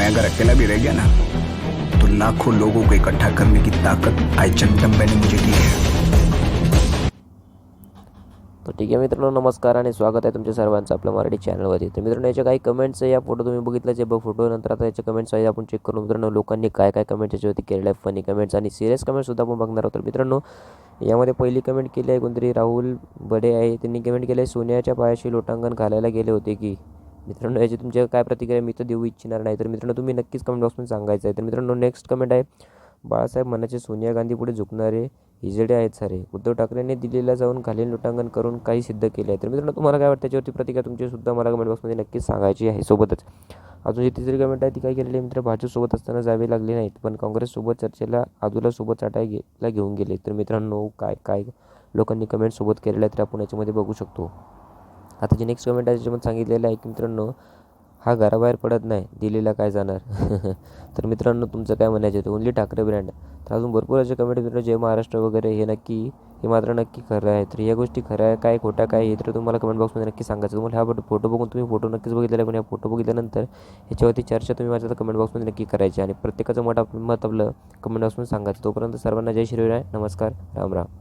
मैं अगर अकेला भी रह गया ना तो लाखों लोगों को इकट्ठा करने की ताकत आई जगदम्बा ने मुझे दी है। तर ठीक आहे मित्रांनो नमस्कार आणि स्वागत आहे तुमच्या सर्वांचं आपल्या मराठी चॅनलवरती. तर मित्रांनो याच्या काही कमेंट्स या फोटो तुम्ही बघितलं जे फोटो नंतर आता याचे कमेंट्स आहे आपण चेक करू. मित्रांनो लोकांनी काय काय कमेंट याच्यावरती केलेले आहे फनी कमेंट्स आणि सिरियस कमेंट्ससुद्धा आपण बघणार आहोत. तर मित्रांनो यामध्ये पहिली कमेंट केली आहे कोणतरी राहुल बडे आहे. त्यांनी कमेंट केलं आहे सोन्याच्या पायाशी लोटांगण घालायला गेले होते की. मित्रांनो याची तुमच्या काय प्रतिक्रिया मी तर देऊ इच्छिणार नाही. तर मित्रांनो तुम्ही नक्कीच कमेंट बॉक्समध्ये सांगायचं आहे. तर मित्रांनो नेक्स्ट कमेंट आहे. बाळासाहेब मनाचे सोनिया गांधी पुढे झुकणारे हिजडे आहेत सारे. उद्धव ठाकरेंनी दिल्लीला जाऊन खालील लोटांगण करून काही सिद्ध केले आहे. तर मित्रांनो तुम्हाला काय वाटतं? त्याच्यावरती प्रतिक्रिया तुमचीसुद्धा मला कमेंट बॉक्समध्ये नक्कीच सांगायची आहे. सोबतच. अजून जी तिसरी कमेंट आहे ती काय केलेली मित्र भाजपसोबत असताना जावे लागले नाहीत पण काँग्रेससोबत चर्चेला आजूला सोबत चाटायला घेऊन गेले. तर मित्रांनो काय काय लोकांनी कमेंटसोबत केलेलं केलेल्या तर आपण याच्यामध्ये बघू शकतो. आता जी नेक्स्ट कमेंट आहे त्याच्यामध्ये सांगितलेलं आहे की मित्रांनो हा घराबाहेर पडत नाही दिल्लीला काय जाणार? तर मित्रांनो तुमचं काय म्हणायचं आहे? ओनली ठाकरे ब्रँड तर अजून भरपूर असे कमेंट मित्रांनो जय महाराष्ट्र वगैरे हे नक्की हे मात्र नक्की खरं आहे. तर या गोष्टी खऱ्या आहे काय खोट्या काय हे तर तुम्हाला कमेंट बॉक्समध्ये नक्की सांगायचं. तुम्हाला हा फोटो फोटो बघून तुम्ही फोटो नक्कीच बघितलेला आहे पण या फोटो बघितल्यानंतर याच्यावरती चर्चा तुम्ही माझ्या कमेंट बॉक्समध्ये नक्की करायची आणि प्रत्येकाचं मत आप- मत आपलं कमेंट बॉक्समध्ये सांगायचं. तोपर्यंत सर्वांना जय श्रीराय नमस्कार राम राम.